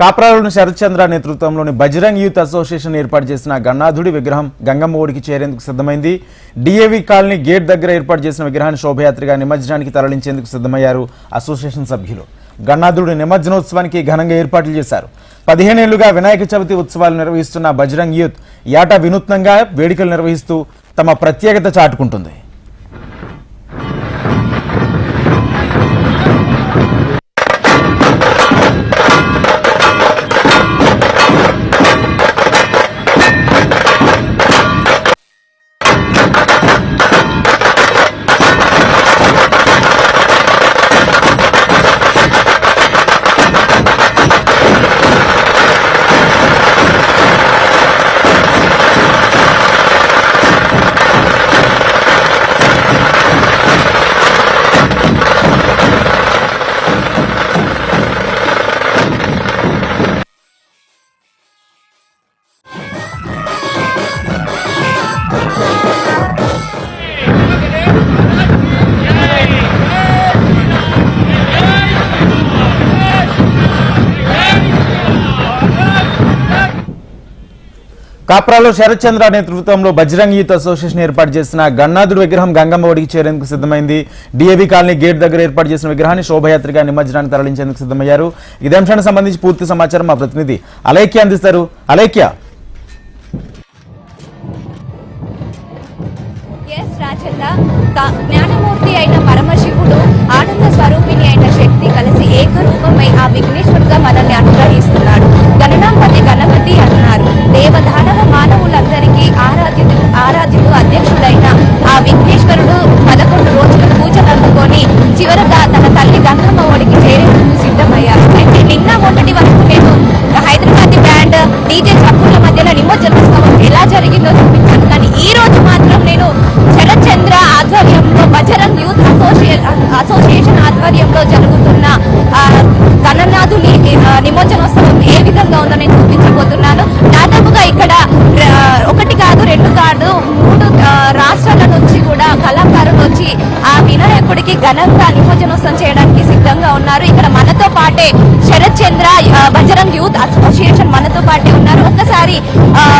కాప్రాలోని శరత్చంద్ర నేతృత్వంలోని Bajrang youth association ఏర్పాటు చేసిన గన్నాథుడి విగ్రహం గంగమ్మ ఒడికి చేరేందుకు సిద్ధమైంది. డిఏవి కాలనీ గేట్ దగ్గర ఏర్పాటు చేసిన విగ్రహాన్ని శోభయాత్రిగా నిమజ్జనానికి తరలించేందుకు సిద్ధమయ్యారు అసోసియేషన్ సభ్యులు. గన్నాథుడి నిమజ్జనోత్సవానికి ఘనంగా ఏర్పాట్లు చేశారు. పదిహేనేళ్ళుగా వినాయక చవితి ఉత్సవాలు నిర్వహిస్తున్న బజరంగ్ యూత్ ఏటా వినూత్నంగా వేడుకలు నిర్వహిస్తూ తమ ప్రత్యేకత చాటుకుంటుంది. కాప్రాలో శరత్చంద్ర నేతృత్వంలో బజరంగ్ యూత్ అసోసియేషన్ ఏర్పాటు చేసిన గన్నాథుడు విగ్రహం గంగమ్మ ఒడికి చేరేందుకు సిద్ధమైంది. డిఏవి కాలనీ గేట్ దగ్గర ఏర్పాటు చేసిన విగ్రహాన్ని శోభయాత్రగా నిమజ్జనానికి తరలించేందుకు సిద్ధమయ్యారు. ఇదే అంశానికి సంబంధించి పూర్తి సమాచారం మా ప్రతినిధి అలైక్య అందిస్తారు. అలైక్య జ్ఞానమూర్తి అయిన పరమశివుడు ఆనంద స్వరూపిణి అయిన శక్తి కలిసి ఏకరూపమై ఆ విఘ్నేశ్వరుడుగా మనల్ని అనుగ్రహిస్తున్నాడు. గణనాంపతి గణ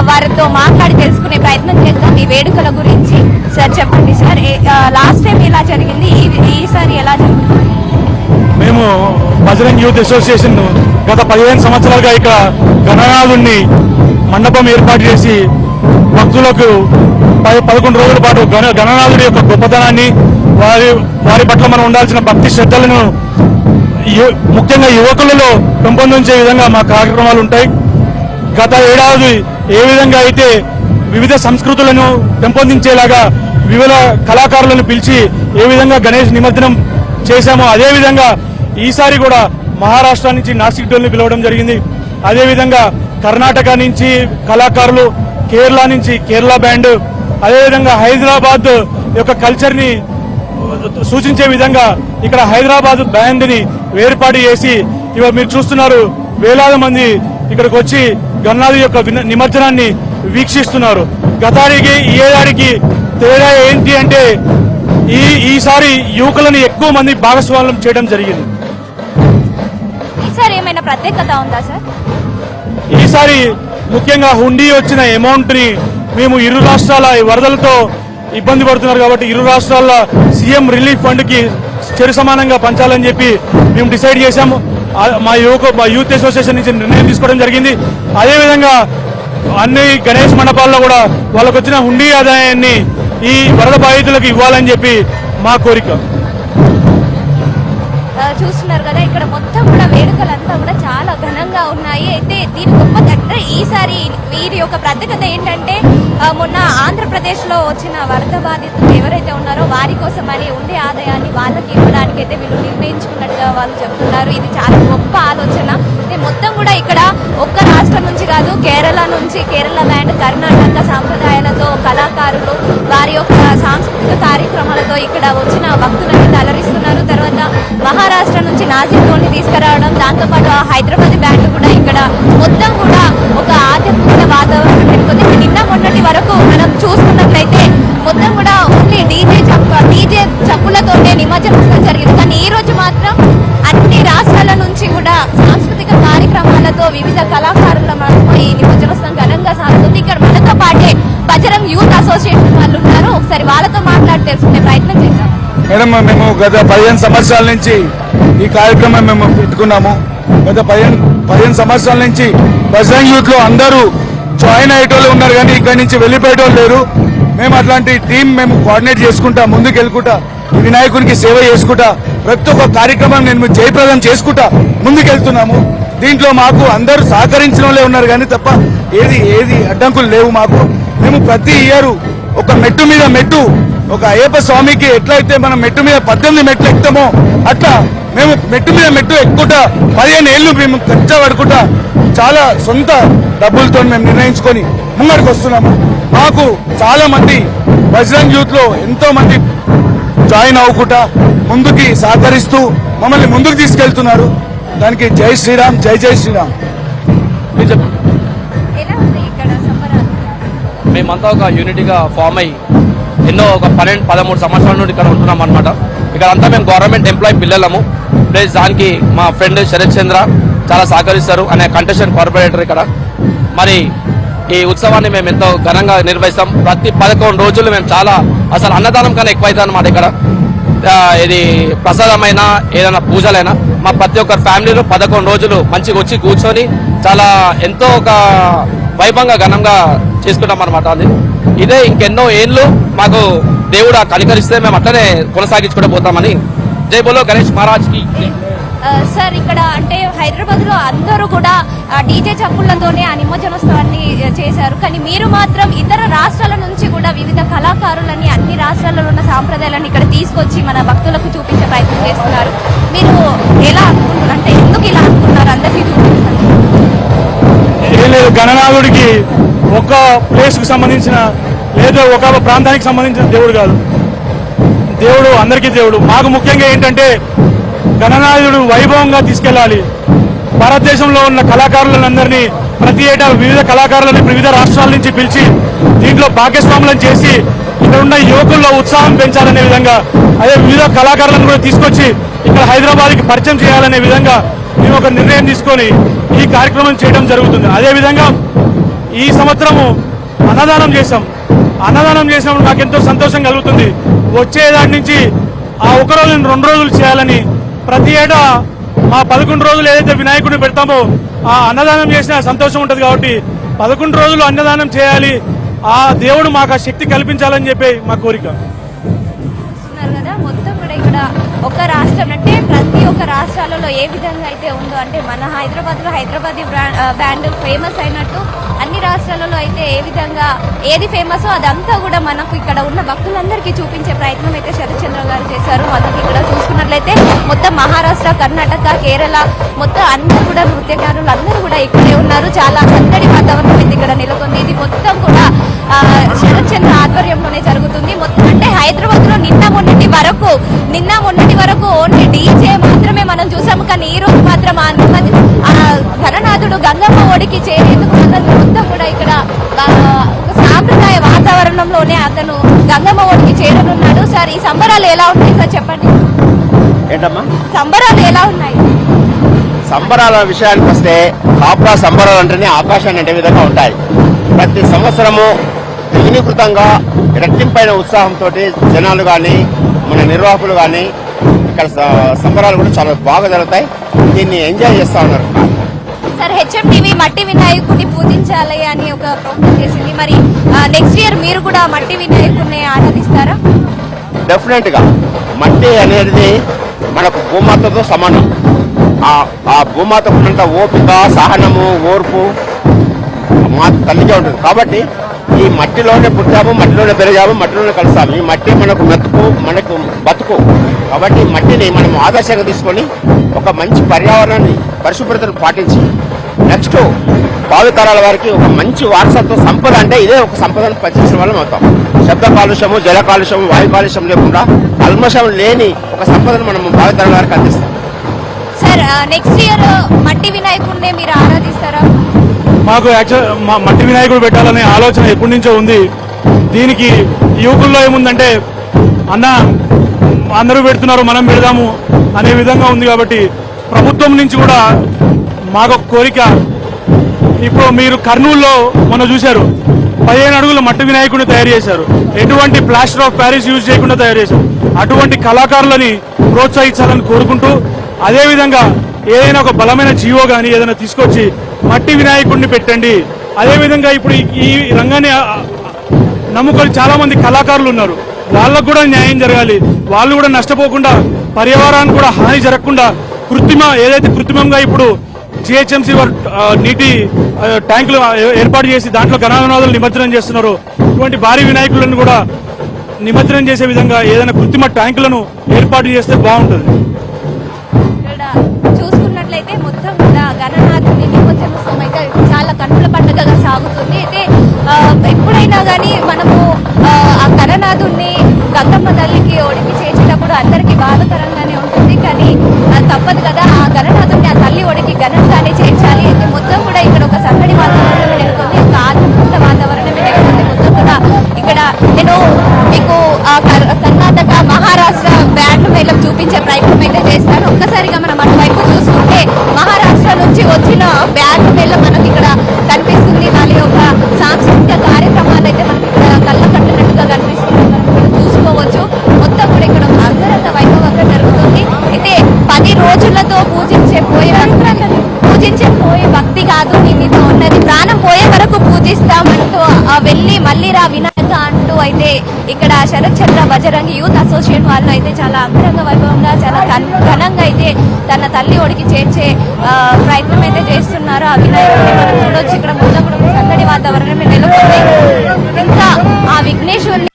వారితో మాట్లాడి తెలుసుకునే ప్రయత్నం చేద్దాం ఈ వేడుకల గురించి. సార్ చెప్పండి సార్. లాస్ట్ టైం ఎలా జరిగింది? ఈ- ఈసారి ఎలా జరుగుతుంది? మేము బజరంగ్ యూత్ అసోసియేషన్ గత పదిహేను సంవత్సరాలుగా ఇక్కడ గణనాథుణ్ణి మండపం ఏర్పాటు చేసి భక్తులకు పది పదకొండు రోజుల పాటు గణనాథుడి యొక్క గొప్పతనాన్ని వారి వారి పట్ల మనం ఉండాల్సిన భక్తి శ్రద్ధలను ముఖ్యంగా యువకులలో పెంపొందించే విధంగా మా కార్యక్రమాలు ఉంటాయి. గత ఏడాది ఏ విధంగా అయితే వివిధ సంస్కృతులను పెంపొందించేలాగా వివిధ కళాకారులను పిలిచి ఏ విధంగా గణేష్ నిమజ్జనం చేశామో అదేవిధంగా ఈసారి కూడా మహారాష్ట్ర నుంచి నాసిక్ డోల్ని పిలవడం జరిగింది. అదేవిధంగా కర్ణాటక నుంచి కళాకారులు కేరళ నుంచి కేరళ బ్యాండ్ అదేవిధంగా హైదరాబాద్ యొక్క కల్చర్ని సూచించే విధంగా ఇక్కడ హైదరాబాద్ బ్యాండ్ని ఏర్పాటు వేర్పాటు చేసి ఇవ మీరు చూస్తున్నారు వేలాది మంది ఇక్కడికి వచ్చి గన్నాది యొక్క నిమజ్జనాన్ని వీక్షిస్తున్నారు. గతానికి ఈ ఏడాదికి తేడా ఏంటి అంటే ఈ ఈసారి యువకులను ఎక్కువ మంది భాగస్వామ్యం చేయడం జరిగింది. ఈసారి ఏమైనా ప్రత్యేకత ఉందా సార్? ఈసారి ముఖ్యంగా హుండీ వచ్చిన అమౌంట్ని మేము ఇరు రాష్ట్రాల వరదలతో ఇబ్బంది పడుతున్నారు కాబట్టి ఇరు రాష్ట్రాల సీఎం రిలీఫ్ ఫండ్కి చెరు సమానంగా పంచాలని చెప్పి మేము డిసైడ్ చేశాము. మా యువక మా యూత్ అసోసియేషన్ నుంచి నిర్ణయం తీసుకోవడం జరిగింది. అదేవిధంగా అన్ని గణేష్ మండపాల్లో కూడా వాళ్ళకు వచ్చిన హుండీ ఆదాయాన్ని ఈ వరద బాధితులకు ఇవ్వాలని చెప్పి మా కోరిక. చూస్తున్నారు కదా ఇక్కడ మొత్తం కూడా వేడుకలంతా కూడా కూడా ఉన్నాయి. అయితే దీని గొప్ప దగ్గర ఈసారి వీరి యొక్క ప్రత్యేకత ఏంటంటే మొన్న ఆంధ్రప్రదేశ్లో వచ్చిన వరద బాధితులు ఎవరైతే ఉన్నారో వారి కోసం అని ఉండే ఆదాయాన్ని వాళ్ళకి ఇవ్వడానికి అయితే వీళ్ళు నిర్ణయించుకున్నట్టుగా వాళ్ళు చెప్తున్నారు. ఇది చాలా గొప్ప ఆలోచన. ఇది మొత్తం కూడా ఇక్కడ ఒక్క రాష్ట్రం నుంచి కాదు కేరళ నుంచి కేరళ బ్యాండ్ కర్ణాటక సాంప్రదాయాలతో కళాకారులు వారి యొక్క సాంస్కృతిక కార్యక్రమాలతో ఇక్కడ వచ్చిన భక్తులను అలరిస్తున్నారు తర్వాత మహారాష్ట్ర నుంచి నాసిక్ తీసుకురావడం దాంతోపాటు హైదరాబాద్ బ్యాండ్ కూడా ఇక్కడ మొత్తం కూడా ఒక ఆధ్యాత్మిక వాతావరణం పెట్టుకుంది. నిన్న మొన్నటి వరకు మనం చూసుకున్నట్లయితే మొత్తం కూడా ఓన్లీ డీజే చప్ప డీజే చప్పులతోనే నిమజ్జనం జరిగింది. కానీ ఈ రోజు మాత్రం అన్ని రాష్ట్రాల నుంచి కూడా సాంస్కృతిక కార్యక్రమాలతో వివిధ కళాకారుల ఈ నిమజ్జనోత్సవం ఘనంగా సాగుతుంది. ఇక్కడ మనతో పాటే బజరం యూత్ అసోసియేషన్ వాళ్ళు ఉన్నారు. ఒకసారి వాళ్ళతో మాట్లాడి తెలుసుకునే ప్రయత్నం చేద్దాం. మేడం మేము గత పదిహేను సంవత్సరాల నుంచి ఈ కార్యక్రమం మేము పెట్టుకున్నాము. గత పదిహేను పదిహేను సంవత్సరాల నుంచి బజరంగ్ యూత్లో అందరూ జాయిన్ అయ్యేటోళ్ళు ఉన్నారు కానీ ఇక్కడి నుంచి వెళ్ళిపోయేటోళ్ళు లేరు. మేము అట్లాంటి టీం మేము కోఆర్డినేట్ చేసుకుంటా ముందుకు వెళ్ళుకుంటా వినాయకునికి సేవ చేసుకుంటా ప్రతి ఒక్క కార్యక్రమం నేను జయప్రదం చేసుకుంటా ముందుకెళ్తున్నాము. దీంట్లో మాకు అందరూ సహకరించిన వాళ్ళే ఉన్నారు కానీ తప్ప ఏది ఏది అడ్డంకులు లేవు మాకు. మేము ప్రతి ఇయర్ ఒక మెట్టు మీద మెట్టు ఒక అయ్యప్ప స్వామికి ఎట్లయితే మనం మెట్టు మీద పద్దెనిమిది మెట్లు ఎక్కుతామో అట్లా మేము మెట్టు మీద మెట్టు ఎక్కుంటా పదిహేను ఏళ్ళు మేము కష్టపడుకుంటా చాలా సొంత డబ్బులతో మేము నిర్ణయించుకొని ముంగడికి వస్తున్నాము. మాకు చాలా మంది బజరంగ్ యూత్లో ఎంతో మంది జాయిన్ అవ్వకుండా ముందుకి సహకరిస్తూ మమ్మల్ని ముందుకు తీసుకెళ్తున్నారు. దానికి జై శ్రీరామ్ జై జై శ్రీరామ్. మేమంతా ఒక యూనిటీగా ఫామ్ అయ్యి ఎన్నో ఒక పన్నెండు పదమూడు సంవత్సరాల నుండి ఇక్కడ ఉంటున్నాం అనమాట ఇక్కడ అంతా మేము గవర్నమెంట్ ఎంప్లాయీ పిల్లలము. ప్లస్ దానికి మా ఫ్రెండ్ శరత్ చంద్ర చాలా సహకరిస్తారు అనే కంటెస్టెంట్ కార్పొరేటర్ ఇక్కడ. మరి ఈ ఉత్సవాన్ని మేము ఎంతో ఘనంగా నిర్వహిస్తాం. ప్రతి పదకొండు రోజులు మేము చాలా అసలు అన్నదానం కన్నా ఎక్కువ అనమాట ఇక్కడ. ఇది ప్రసాదమైనా ఏదైనా పూజలైనా మా ప్రతి ఒక్కరి ఫ్యామిలీలో పదకొండు రోజులు మంచిగా వచ్చి కూర్చొని చాలా ఎంతో ఒక వైభవంగా ఘనంగా చేసుకుంటాం అనమాట అది. ఇదే ఇంకెన్నో ఏళ్ళు మాకు దేవుడు ఆ కనికరిస్తే మేము అట్లనే కొనసాగించుకుంటూ పోతామని. జై బోలో గణేష్ మహారాజ్కి. ఆ, సార్ ఇక్కడ అంటే హైదరాబాద్లో అందరూ కూడా డీజే చప్పులతోనే ఆ నిమజ్జనోత్సవాన్ని చేశారు. కానీ మీరు మాత్రం ఇతర రాష్ట్రాల నుంచి కూడా వివిధ కళాకారులని అన్ని రాష్ట్రాలలో ఉన్న సాంప్రదాయాలను ఇక్కడ తీసుకొచ్చి మన భక్తులకు చూపించే ప్రయత్నం చేస్తున్నారు. మీరు ఎలా అనుకుంటున్నారు? అంటే ఎందుకు ఇలా అనుకున్నారు అందరికీ చూపిస్తారు ఏం లేదు గణనాథుడికి ఒక ప్లేస్కు సంబంధించిన లేదా ఒక ప్రాంతానికి సంబంధించిన దేవుడు కాదు. దేవుడు అందరికీ దేవుడు. మాకు ముఖ్యంగా ఏంటంటే గణనాథుడు వైభవంగా తీసుకెళ్ళాలి. భారతదేశంలో ఉన్న కళాకారులందరినీ ప్రతి ఏటా వివిధ కళాకారులని వివిధ రాష్ట్రాల నుంచి పిలిచి దీంట్లో భాగస్వాములను చేసి ఇక్కడ ఉన్న యువకుల్లో ఉత్సాహం పెంచాలనే విధంగా అదే వివిధ కళాకారులను కూడా తీసుకొచ్చి ఇక్కడ హైదరాబాద్కి పరిచయం చేయాలనే విధంగా మేము ఒక నిర్ణయం తీసుకొని ఈ కార్యక్రమం చేయడం జరుగుతుంది. అదేవిధంగా ఈ సంవత్సరము అన్నదానం చేశాం. అన్నదానం చేసినప్పుడు నాకు ఎంతో సంతోషం కలుగుతుంది. వచ్చే దాని నుంచి ఆ ఒక రోజు రెండు రోజులు చేయాలని ప్రతి ఏటా మా పదకొండు రోజులు ఏదైతే వినాయకుడిని పెడతామో ఆ అన్నదానం చేసిన సంతోషం ఉంటుంది కాబట్టి పదకొండు రోజులు అన్నదానం చేయాలి. ఆ దేవుడు మాకు ఆ శక్తి కల్పించాలని చెప్పి మా కోరిక. మొత్తం కూడా ఇక్కడ ఒక రాష్ట్రం అంటే ప్రతి ఒక్క రాష్ట్రాలలో ఏ విధంగా అయితే ఉందో అంటే మన Hyderabad Hyderabadi brand band famous అయినట్టు అన్ని రాష్ట్రాలలో అయితే ఏ విధంగా ఏది ఫేమస్ అదంతా కూడా మనకు ఇక్కడ ఉన్న భక్తులందరికీ చూపించే ప్రయత్నం అయితే శరత్చంద్ర గారు చేశారు. మనకి ఇక్కడ చూసుకున్నట్లయితే మొత్తం మహారాష్ట్ర కర్ణాటక కేరళ మొత్తం అందరూ కూడా నృత్యకారులు అందరూ కూడా ఇక్కడే ఉన్నారు. చాలా సందడి వాతావరణం అయితే ఇక్కడ నెలకొంది. ఇది మొత్తం కూడా శరత్చంద్ర ఆధ్వర్యంలోనే జరుగుతుంది. మొత్తం అంటే హైదరాబాద్లో నిన్న మొన్నటి వరకు నిన్న మొన్నటి వరకు ఓన్లీ డీజే మాత్రమే మనం చూసాము కానీ ఈ రోజు మాత్రం ఆ నిమజ్జ ఆ గణనాథుడు గంగమ్మ ఒడికి చేరేందుకు మొత్తం మొత్తం కూడా ఇక్కడ ఒక సాంప్రదాయ వాతావరణంలోనే అతను గంగమ్మ ఒడికి చేరనున్నాడు. సార్ ఈ సంబరాలు ఎలా ఉన్నాయి సార్ చెప్పండి? ఏంటమ్మా? సంబరాలు ఎలా ఉన్నాయి? సంబరాల విషయానికి వస్తే కాపురా సంబరాలు అంటేనే ఆకాశాన్ని అంటే విధంగా ఉంటాయి. ప్రతి సంవత్సరము ద్విగుణీకృతంగా రెట్టింపైన ఉత్సాహంతో జనాలు కానీ మన నిర్వాహకులు కానీ ఇక్కడ సంబరాలు కూడా చాలా బాగా జరుగుతాయి. దీన్ని ఎంజాయ్ చేస్తా ఉన్నారు. సార్ హెచ్ఎం టీవీ మట్టి వినాయకుడిని పూజించాలి అని ఒక ప్రోగ్రామ్ చేసింది. మరి నెక్స్ట్ ఇయర్ మీరు కూడా మట్టి వినాయకుడిని ఆరాధిస్తారా? డెఫినెట్గా. మట్టి అనేది మనకు భూమాతతో సమానం. ఆ ఆ భూమాతకు ఉన్నంత ఓపిక సహనము ఓర్పు మా తల్లిగా ఉంటుంది. కాబట్టి ఈ మట్టిలోనే పుట్టాము మట్టిలోనే పెరిగాము మట్టిలోనే కలుస్తాము ఈ మట్టి మనకు మెతుకు మనకు బతుకు. కాబట్టి మట్టిని మనం ఆదర్శంగా తీసుకొని ఒక మంచి పర్యావరణాన్ని పరిశుభ్రతను పాటించి నెక్స్ట్ భావితరాల వారికి ఒక మంచి వారసత్వ సంపద అంటే ఇదే ఒక సంపదను పంచించిన వల్ల అవుతాం. శబ్ద కాలుష్యము జల కాలుష్యము వాయు కాలుష్యం లేకుండా కల్మషం లేని ఒక సంపదను మనం భావితరాల వారికి అందిస్తాం. సార్ నెక్స్ట్ ఇయర్ మట్టి వినాయకుడినే మీరు ఆరాధిస్తారా? మాకు యాక్చువల్ మట్టి వినాయకుడు పెట్టాలనే ఆలోచన ఎప్పటి నుంచో ఉంది. దీనికి యువకుల్లో ఏముందంటే అన్న అందరూ పెడుతున్నారు మనం పెడదాము అనే విధంగా ఉంది కాబట్టి ప్రభుత్వం నుంచి కూడా మాకు కోరిక. ఇప్పుడు మీరు కర్నూలులో మొన్న చూశారు పదిహేను అడుగుల మట్టి వినాయకుడిని తయారు చేశారు. ఎటువంటి ప్లాస్టర్ ఆఫ్ ప్యారిస్ యూజ్ చేయకుండా తయారు చేశారు. అటువంటి కళాకారులని ప్రోత్సహించాలని కోరుకుంటూ అదేవిధంగా ఏదైనా ఒక బలమైన జీవో కానీ ఏదైనా తీసుకొచ్చి మట్టి వినాయకుడిని పెట్టండి. అదేవిధంగా ఇప్పుడు ఈ- రంగాన్ని నమ్ముకొని చాలా మంది కళాకారులు ఉన్నారు. వాళ్ళకు కూడా న్యాయం జరగాలి. వాళ్ళు కూడా నష్టపోకుండా పర్యావరణానికి కూడా హాని జరగకుండా కృత్రిమ ఏదైతే కృత్రిమంగా ఇప్పుడు జిహెచ్ఎంసీ వారు నీటి ట్యాంకులు ఏర్పాటు చేసి దాంట్లో ఘనాధనాదులు నిమజ్జనం చేస్తున్నారు. ఇటువంటి భారీ వినాయకులను కూడా నిమజ్జనం చేసే విధంగా ఏదైనా కృత్రిమ ట్యాంకులను ఏర్పాటు చేస్తే బాగుంటుంది. చాలా కన్నుల పండుగగా సాగుతుంది. అయితే ఎప్పుడైనా కానీ మనము ఆ, కరనాథుణ్ణి గంగమ్మ తల్లికి ఒడికి చేసేటప్పుడు అందరికీ బాధకరంగానే ఉంటుంది. కానీ అది తప్పదు కదా ఆ గణనాథుని ఆ తల్లి ఒడికి ఘనంగానే చేర్చాలి. అయితే మొత్తం కూడా ఇక్కడ ఒక సందడి వాతావరణం నెలకొంది. ఒక ఆధ్యాత్మిక వాతావరణం నెలకొంది. మొత్తం కూడా ఇక్కడ నేను మీకు ఆ కర్ణాటక మహారాష్ట్ర బ్యాండ్ మేళం చూపించే ప్రయత్నం అయితే చేస్తాను. ఒక్కసారిగా మనం అటువైపు చూసుకుంటే మహారాష్ట్ర నుంచి వచ్చిన బ్యాండ్ మేళం మనకి ఇక్కడ కనిపిస్తుంది. దాని యొక్క సాంస్కృతిక కార్యక్రమాలు అయితే మనకి ఇక్కడ కళ్ళ కట్టినట్టుగా కనిపిస్తుంది ఇక్కడ చూసుకోవచ్చు. మొత్తం కూడా ఇక్కడ అంగరంగ వైభవంగా జరుగుతుంది. అయితే పది రోజులతో పూజించే పోయే పూజించే పోయే భక్తి కాదు. దీనితో ఉన్నది. ప్రాణం పోయే వరకు పూజిస్తామంటూ వెళ్ళి మళ్ళీ రా వినాయక అంటూ అయితే ఇక్కడ శరత్ చంద్ర బజరంగి యూత్ అసోసియేషన్ వాళ్ళు అయితే చాలా అంగరంగ వైభవంగా చాలా ఘనంగా అయితే తన తల్లి ఒడికి చేర్చే ప్రయత్నం అయితే చేస్తున్నారు. ఆ వినాయకుడిని మనం చూడొచ్చు. ఇక్కడ మొత్తం కూడా సందడి వాతావరణం నెలకొంది. ఇంకా ఆ విఘ్నేశ్వరుని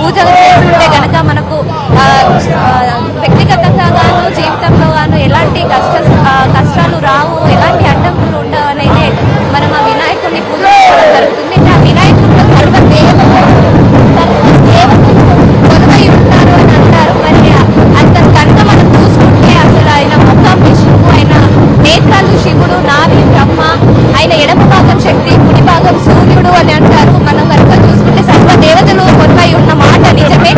పూజలు చేస్తుంటే కనుక మనకు ఆ, వ్యక్తిగతంగా గాను జీవితంలో గాను ఎలాంటి కష్ట కష్టాలు రావు. ఆయన ఎడమ భాగం శక్తి కుడి భాగం సూర్యుడు అని అంటారు. మనం కనుక చూసుకుంటే సర్వ దేవతలు కొలువై ఉన్న మాట నిజమే.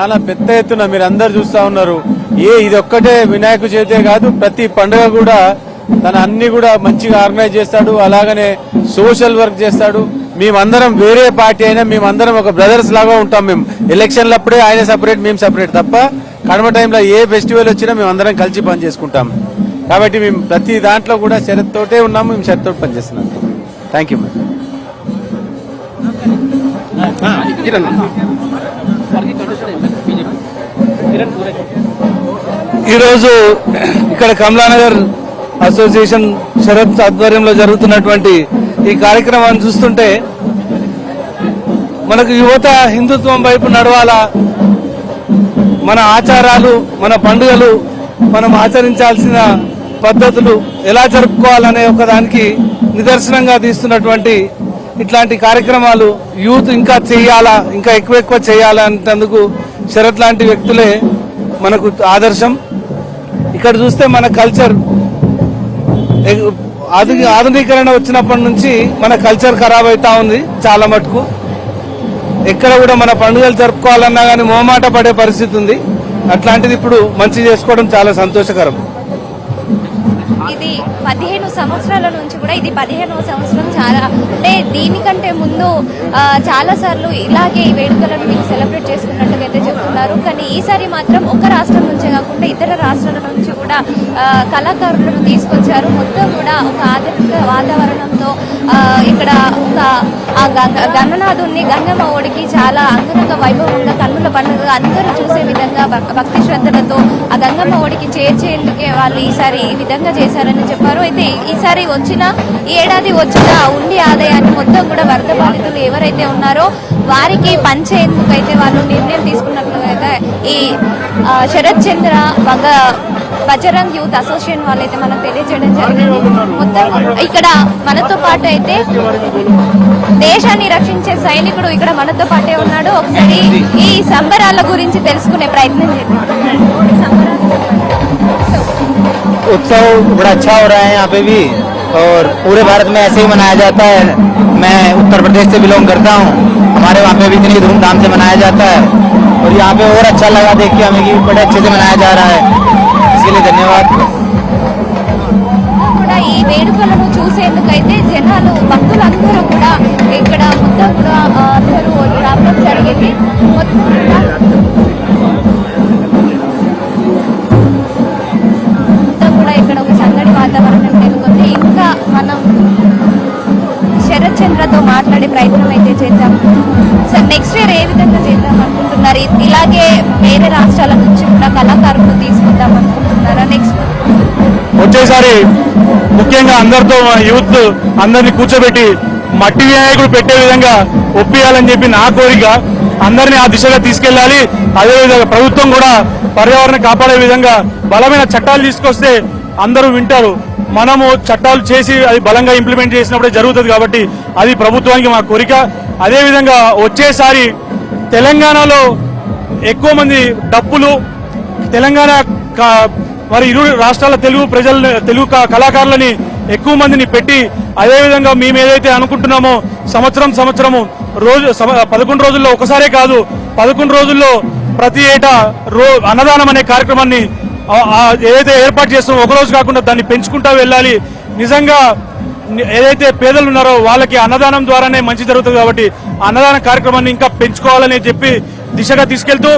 చాలా పెద్ద ఎత్తున మీరు అందరు చూస్తా ఉన్నారు ఏ ఇది ఒక్కటే వినాయక చవితే కాదు ప్రతి పండుగ కూడా తన అన్ని కూడా మంచిగా ఆర్గనైజ్ చేస్తాడు అలాగనే సోషల్ వర్క్ చేస్తాడు మేమందరం వేరే పార్టీ అయినా మేమందరం ఒక బ్రదర్స్ లాగా ఉంటాం మేము ఎలక్షన్లు అప్పుడే ఆయన సపరేట్ మేము సపరేట్ తప్ప కడమ టైంలో ఏ ఫెస్టివల్ వచ్చినా మేము అందరం కలిసి పని చేసుకుంటాం కాబట్టి మేము ప్రతి దాంట్లో కూడా శరత్ తోటే ఉన్నాము మేము శరత్ తోటి పనిచేస్తున్నాం థ్యాంక్ యూ మేడం ఈరోజు ఇక్కడ కమలానగర్ అసోసియేషన్ శరత్ ఆధ్వర్యంలో జరుగుతున్నటువంటి ఈ కార్యక్రమాన్ని చూస్తుంటే మనకు యువత హిందుత్వం వైపు నడవాలా? మన ఆచారాలు మన పండుగలు మనం ఆచరించాల్సిన పద్ధతులు ఎలా జరుపుకోవాలనే ఒక దానికి నిదర్శనంగా తీస్తున్నటువంటి ఇట్లాంటి కార్యక్రమాలు యూత్ ఇంకా చేయాలా ఇంకా ఎక్కువ ఎక్కువ చేయాలా అంటేందుకు శరత్ లాంటి వ్యక్తులే మనకు ఆదర్శం. ఇక్కడ చూస్తే మన కల్చర్ ఆధు- ఆధునీకరణ వచ్చినప్పటి నుంచి మన కల్చర్ ఖరాబ్ అవుతా ఉంది చాలా మటుకు. ఎక్కడ కూడా మన పండుగలు జరుపుకోవాలన్నా కానీ మోమాట పడే పరిస్థితి ఉంది. అట్లాంటిది ఇప్పుడు మంచి చేసుకోవడం చాలా సంతోషకరం. ఇది పదిహేను సంవత్సరాల నుంచి కూడా ఇది పదిహేనవ సంవత్సరం చాలా అంటే దీనికంటే ముందు చాలా సార్లు ఇలాగే ఈ వేడుకలను మీరు సెలబ్రేట్ చేసుకున్నట్టుగా అయితే చెప్తున్నారు. కానీ ఈసారి మాత్రం ఒక రాష్ట్రం నుంచే కాకుండా ఇతర రాష్ట్రాల నుంచి కూడా కళాకారులను తీసుకొచ్చారు. మొత్తం కూడా ఒక ఆధునిక వాతావరణంతో ఇక్కడ ఒక ఆ గంగ గంగనాథుని గంగమ్మ ఒడికి చాలా అంగరంగ వైభవంగా కన్నుల పండుగ అందరూ చూసే విధంగా భక్తి శ్రద్ధలతో ఆ గంగమ్మ ఒడికి చేర్చేందుకే వాళ్ళు ఈసారి ఈ విధంగా చేశారని చెప్పారు. అయితే ఈసారి వచ్చిన ఈ ఏడాది వచ్చిన ఉండి ఆదాయాన్ని మొత్తం కూడా వరద బాధితులు ఎవరైతే ఉన్నారో వారికి పంచేందుకు అయితే వాళ్ళు నిర్ణయం తీసుకున్నట్లుగా ఈ శరత్ చంద్ర బంగ బజరంగ్ యూత్ అసోసియేషన్ వాళ్ళైతే మనం తెలియజేయడం జరిగింది. మొత్తం ఇక్కడ మనతో పాటు అయితే దేశాన్ని రక్షించే సైనికుడు ఇక్కడ మనతో పాటే ఉన్నాడు. ఒకసారి ఈ సంబరాల గురించి తెలుసుకునే ప్రయత్నం చేద్దాం. उत्सव बड़ा अच्छा हो रहा है यहाँ पे भी और पूरे भारत में ऐसे ही मनाया जाता है मैं उत्तर प्रदेश से बिलोंग करता हूँ हमारे वहाँ पे भी इतनी धूमधाम से मनाया जाता है और यहाँ पे और अच्छा लगा देख के हमें कि बड़े अच्छे से मनाया जा रहा है इसके लिए धन्यवाद కూడా ఈ వేడుకలను చూసేందుకైతే జనాలు భక్తులందరూ కూడా ఇక్కడ మొత్తం కూడా ఆ, అందరూ రావడం జరిగింది మొత్తం కూడా మొత్తం వాతావరణం నెలకొంది ఇంకా మనం శరత్ చంద్రతో మాట్లాడే ప్రయత్నం అయితే చేద్దాం. సార్ నెక్స్ట్ ఇయర్ ఏ విధంగా చేద్దాం అనుకుంటున్నారు? ఇలాగే వేరే రాష్ట్రాల నుంచి కూడా కళాకారులు తీసుకుందాం అనుకుంటున్నారా నెక్స్ట్ వచ్చేసారి ముఖ్యంగా అందరితో యూత్ అందరిని కూర్చోబెట్టి మట్టి వినాయకుడు పెట్టే విధంగా ఒప్పియాలని చెప్పి నా కోరిక. అందరినీ ఆ దిశగా తీసుకెళ్ళాలి అదేవిధంగా ప్రభుత్వం కూడా పర్యావరణ కాపాడే విధంగా బలమైన చట్టాలు తీసుకొస్తే అందరూ వింటారు. మనము చట్టాలు చేసి అది బలంగా ఇంప్లిమెంట్ చేసినప్పుడే జరుగుతుంది కాబట్టి అది ప్రభుత్వానికి మా కోరిక. అదేవిధంగా వచ్చేసారి తెలంగాణలో ఎక్కువ మంది డప్పులు తెలంగాణ మరి ఇరు రాష్ట్రాల తెలుగు ప్రజల తెలుగు కళాకారులని ఎక్కువ మందిని పెట్టి అదేవిధంగా మేము ఏదైతే అనుకుంటున్నామో సంవత్సరం సంవత్సరము రోజు పదకొండు రోజుల్లో ఒకసారే కాదు పదకొండు రోజుల్లో ప్రతి ఏటా రో అన్నదానం అనే కార్యక్రమాన్ని ఏదైతే ఏర్పాటు చేస్తామో ఒకరోజు కాకుండా దాన్ని పెంచుకుంటా వెళ్ళాలి. నిజంగా ఏదైతే పేదలు ఉన్నారో వాళ్ళకి అన్నదానం ద్వారానే మంచి జరుగుతుంది కాబట్టి అన్నదాన కార్యక్రమాన్ని ఇంకా పెంచుకోవాలని చెప్పి దిశగా తీసుకెళ్తూ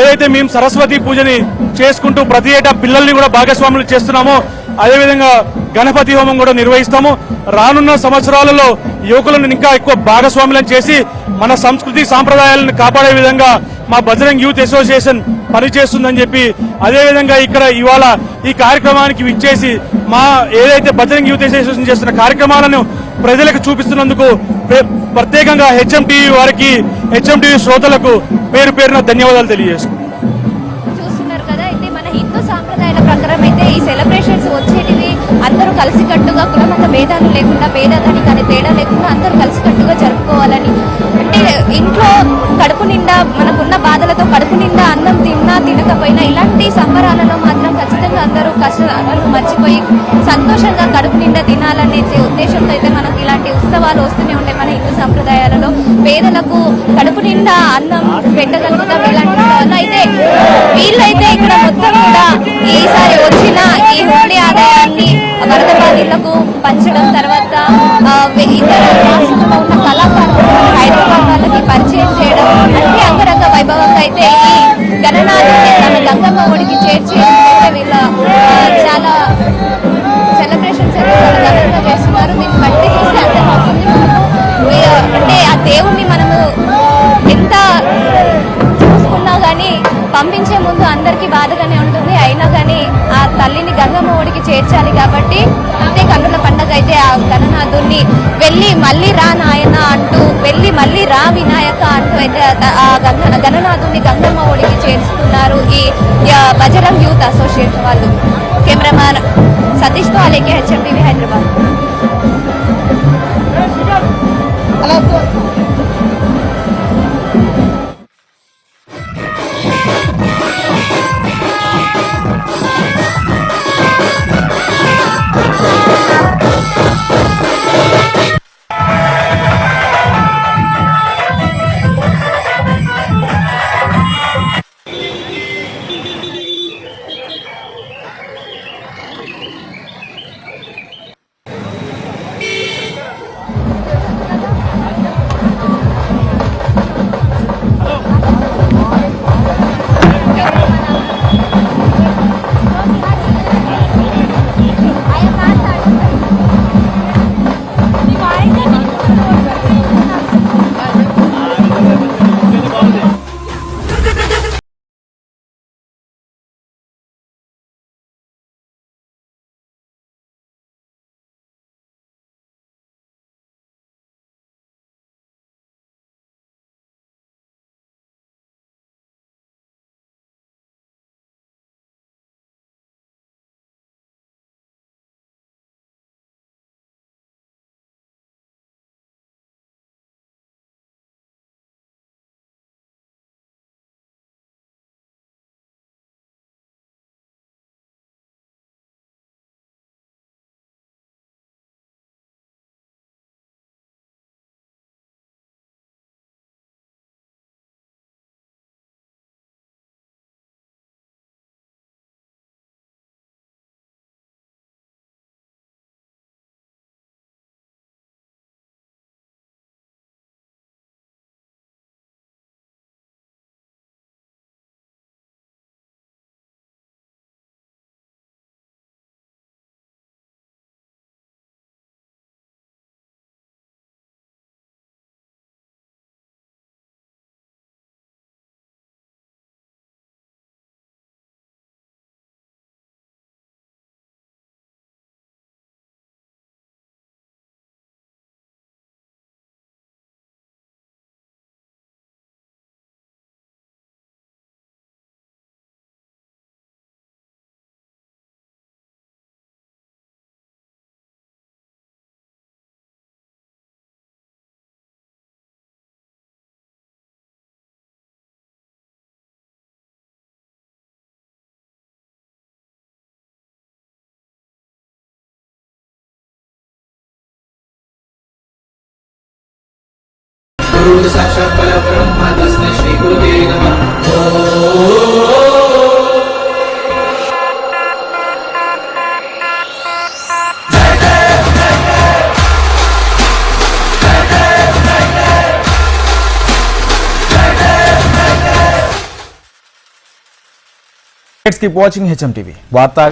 ఏదైతే మేము సరస్వతి పూజని చేసుకుంటూ ప్రతి ఏటా పిల్లల్ని కూడా భాగస్వాములు చేస్తున్నామో అదేవిధంగా గణపతి హోమం కూడా నిర్వహిస్తాము. రానున్న సంవత్సరాలలో యువకులను ఇంకా ఎక్కువ భాగస్వాములను చేసి మన సంస్కృతి సాంప్రదాయాలను కాపాడే విధంగా మా బజరంగ్ యూత్ అసోసియేషన్ పనిచేస్తుందని చెప్పి అదేవిధంగా ఇక్కడ ఇవాళ ఈ కార్యక్రమానికి విచ్చేసి మా ఏదైతే బజరంగ్ యూత్ అసోసియేషన్ చేస్తున్న కార్యక్రమాలను ప్రజలకు చూపిస్తున్నందుకు ప్ర- ప్రత్యేకంగా హెచ్ఎం టీవీ వారికి హెచ్ఎం టీవీ శ్రోతలకు పేరు పేరున ధన్యవాదాలు తెలియజేసుకుంటున్నాను. సెలబ్రేషన్స్ వచ్చేటివి. అందరూ కలిసికట్టుగా కులమత భేదాలు లేకుండా భేదానికి కానీ తేడా లేకుండా అందరూ కలిసికట్టుగా జరుపుకోవాలని. అంటే ఇంట్లో కడుపు నిండా మనకున్న బాధలతో కడుపు నిండా అన్నం తిన్నా తినకపోయినా ఇలాంటి సంబరాలలో మాత్రం అందరూ కష్టాలు మర్చిపోయి సంతోషంగా కడుపు నిండా తినాలనే ఉద్దేశంతో అయితే మనకు ఇలాంటి ఉత్సవాలు వస్తూనే ఉంటాయి మన హిందూ సంప్రదాయాలలో. పేదలకు కడుపు నిండా అన్నం పెట్టగలుగుతాం ఇలాంటి అయితే వీళ్ళైతే ఇక్కడ మొత్తం కూడా ఈసారి వచ్చిన ఈ హుండీ ఆదాయాన్ని వరద బాధితులకు పంచడం తర్వాత ఇతర రాష్ట్రంలో ఉన్న కళాకారులు హైదరాబాద్ వాళ్ళకి పరిచయం చేయడం అన్ని అంగరంగ వైభవంగా అయితే ఈ గణనాథుని తన గంగమ్మ ఒడికి చేర్చి వీళ్ళ చాలా సెలబ్రేషన్స్ ఘనంగా చేస్తున్నారు. దీన్ని బట్టి చూస్తే అర్థమవుతుంది అంటే ఆ దేవుణ్ణి మనము ఎంత చూసుకున్నా కానీ పంపించే ముందు అందరికీ బాధగానే ఉంటుంది. అయినా కానీ ఆ తల్లిని గంగమ్మ ఒడికి చేర్చాలి కాబట్టి అంతే కన్నుల వెళ్ళి మళ్ళీ రా నాయన అంటూ వెళ్ళి మళ్ళీ రా వినాయక అంటూ అయితే ఆ- ఆ గణనాథుని గంగమ్మ ఒడికి చేర్చుకున్నారు ఈ బజరంగ్ యూత్ అసోసియేషన్ వాళ్ళు. కెమెరామ్యాన్ సతీష్తో అలేకే హెచ్ఎంపీవి హైదరాబాద్. साक्षात् परब्रह्म तस्मै श्रीगुरुवे नमः वाचिंग ಹೆಚ್ ಎಂ ಟಿವಿ ವಾರ್ತಾ